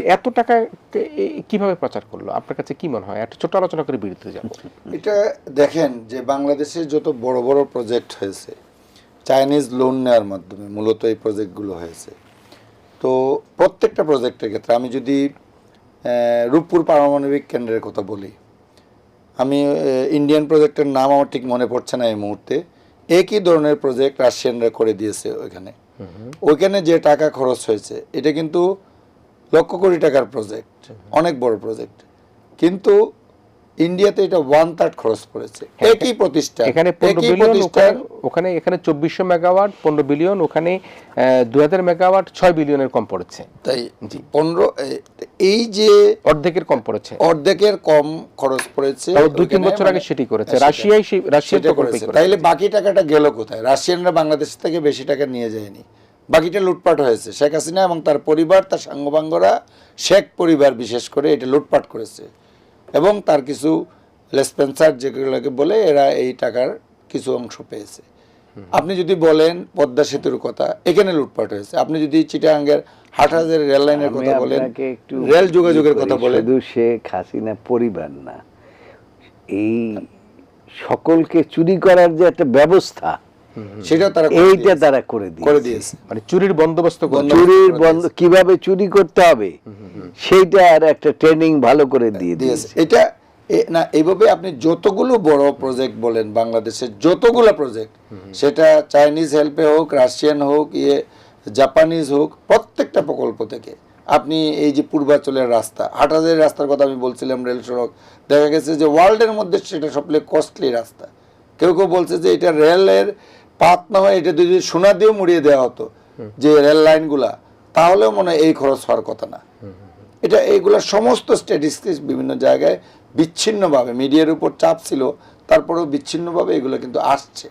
যে এত টাকা কীভাবে প্রচার করল? আপনার কাছে কি মনে হয়? একটা ছোট আলোচনা করে বিরতিতে যাব। এটা দেখেন যে বাংলাদেশে যত বড় বড় প্রজেক্ট হয়েছে চাইনিজ লোন নেওয়ার মাধ্যমে মূলত এই প্রজেক্টগুলো হয়েছে। তো প্রত্যেকটা প্রজেক্টের ক্ষেত্রে আমি যদি রূপপুর পারমাণবিক কেন্দ্রের কথা বলি আমি ইন্ডিয়ান প্রজেক্টের নাম আমার ঠিক মনে পড়ছে না এই মুহূর্তে। একই ধরনের প্রজেক্ট রাশিয়ানরা করে দিয়েছে ওইখানে। ওইখানে যে টাকা খরচ হয়েছে এটা কিন্তু লক্ষ কোটি টাকার প্রজেক্ট অনেক বড় প্রজেক্ট কিন্তু ইন্ডিয়াতে এটা ওয়ান থার্ড খরচ পড়েছে। একই প্রতিষ্ঠান এখানে একই প্রতিষ্ঠান। ওখানে এখানে চব্বিশশো মেগাওয়াট পনেরো বিলিয়ন ওখানে দু হাজার মেগাওয়াট ছয় বিলিয়নের কম পড়েছে। তাই পনেরো এই যে অর্ধেকের কম পড়েছে। অর্ধেকের কম খরচ পড়েছে দুই তিন বছর আগে মানে- সেটি করেছে। হ্যাঁ, সেটা প্রকল্পই করেছে। করেছে। তাইলে বাকি টাকাটা গেল কোথায়? রাশিয়ানরা বাংলাদেশ থেকে বেশি টাকা নিয়ে যায়নি। বাকিটা লুটপাট হয়েছে। শেখ হাসিনা এবং তার পরিবার তার সাঙ্গবাঙ্গরা শেখ পরিবার বিশেষ করে এটা লুটপাট করেছে। এবং তার কিছু লেসপেন্সার যেগুলোকে বলে এরা এই টাকার কিছু অংশ পেয়েছে। আপনি যদি বলেন পদ্মা সেতুর কথা এখানে লুটপাট হয়েছে। আপনি যদি চিটাঙ্গের হাটহাজারের রেল লাইনের কথা বলেন রেল যোগাযোগের কথা বলেন। শুধু শেখ হাসিনা পরিবার না এই সকলকে চুরি করার যে একটা ব্যবস্থা সেটাও তারা এইটা তারা করে দিয়ে করে দিয়েছে। মানে চুরির বন্দোবস্ত চুরির বন্ধ কীভাবে চুরি করতে হবে সেইটা আর একটা ট্রেনিং ভালো করে দিয়ে দিয়েছে। এটা না এইভাবে আপনি যতগুলো বড় প্রজেক্ট বলেন বাংলাদেশের যতগুলো প্রজেক্ট সেটা চাইনিজ হেল্পে হোক রাশিয়ান হোক ইয়ে জাপানিজ হোক প্রত্যেকটা প্রকল্প থেকে আপনি এই যে পূর্বাঞ্চলের রাস্তা হাটাদের রাস্তার কথা আমি বলছিলাম রেল সড়ক দেখা গেছে যে ওয়ার্ল্ডের মধ্যে সেটা সবচেয়ে কস্টলি রাস্তা। কেউ কেউ বলছে যে এটা রেলের পাত না হয় এটা যদি সোনা দিয়েও মুড়িয়ে দেওয়া হতো যে রেল লাইনগুলা তাহলেও মনে এই খরচ হওয়ার কথা না। এটা এইগুলা সমস্ত স্ট্যাটিস্টিক্স বিভিন্ন জায়গায় বিচ্ছিন্নভাবে মিডিয়ার উপর চাপ ছিল তারপরেও বিচ্ছিন্নভাবে এগুলো কিন্তু আসছে।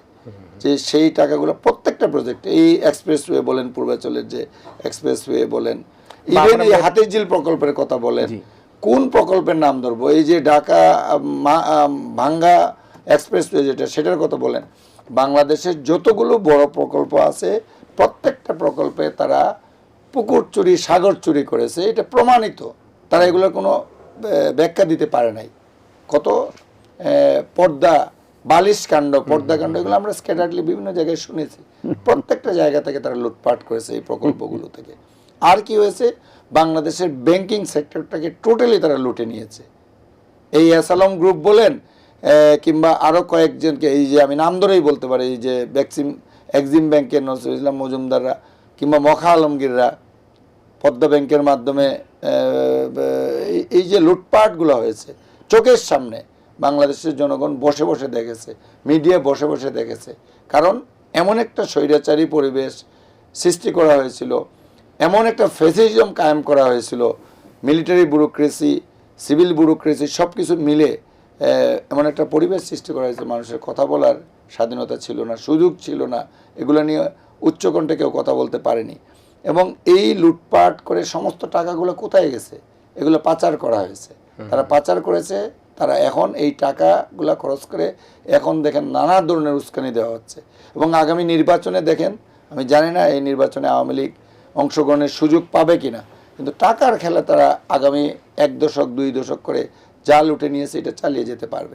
যে সেই টাকাগুলো প্রত্যেকটা প্রজেক্ট এই এক্সপ্রেসওয়ে বলেন পূর্বাচলের যে এক্সপ্রেসওয়ে বলেন ইভেন এই হাতির ঝিল প্রকল্পের কথা বলেন কোন প্রকল্পের নাম ধরবো? এই যে ঢাকা ভাঙ্গা এক্সপ্রেসওয়ে যেটা সেটার কথা বলেন। বাংলাদেশের যতগুলো বড় প্রকল্প আছে প্রত্যেকটা প্রকল্পে তারা পুকুর চুরি সাগর চুরি করেছে এটা প্রমাণিত। তারা এগুলোর কোনো ব্যাখ্যা দিতে পারে নাই। কত পর্দা বালিশ কাণ্ড পর্দা কাণ্ড এগুলো আমরা স্ক্যাটারলি বিভিন্ন জায়গায় শুনেছি। প্রত্যেকটা জায়গা থেকে তারা লুটপাট করেছে এই প্রকল্পগুলো থেকে। আর কি হয়েছে? বাংলাদেশের ব্যাংকিং সেক্টরটাকে টোটালি তারা লুটে নিয়েছে। এই অ্যাসালম গ্রুপ বলেন কিংবা আরও কয়েকজনকে এই যে আমি নাম ধরেই বলতে পারি, এই যে ভ্যাকসিম এক্সিম ব্যাংকের নজরুল ইসলাম মজুমদাররা কিংবা মখা আলমগীররা পদ্মা ব্যাংকের মাধ্যমে এই- যে লুটপাটগুলো হয়েছে, চোখের সামনে বাংলাদেশের জনগণ বসে বসে দেখেছে, মিডিয়া বসে বসে দেখেছে। কারণ এমন একটা স্বৈরাচারী পরিবেশ সৃষ্টি করা হয়েছিল, এমন একটা ফেসিজম কায়েম করা হয়েছিল, মিলিটারি ব্যুরোক্রেসি, সিভিল ব্যুরোক্রেসি সব কিছু মিলে এমন একটা পরিবেশ সৃষ্টি করা হয়েছে মানুষের কথা বলার স্বাধীনতা ছিল না সুযোগ ছিল না এগুলো নিয়ে উচ্চকণ্ঠে কেউ কথা বলতে পারেনি। এবং এই লুটপাট করে সমস্ত টাকাগুলো কোথায় গেছে? এগুলো পাচার করা হয়েছে। তারা পাচার করেছে তারা এখন এই টাকাগুলো খরচ করে এখন দেখেন নানা ধরনের উস্কানি দেওয়া হচ্ছে। এবং আগামী নির্বাচনে দেখেন আমি জানি না এই নির্বাচনে আওয়ামী লীগ অংশগ্রহণের সুযোগ পাবে কিনা কিন্তু টাকার খেলা তারা আগামী এক দশক দুই দশক করে যা লুটে নিয়েছে এটা চালিয়ে যেতে পারবে।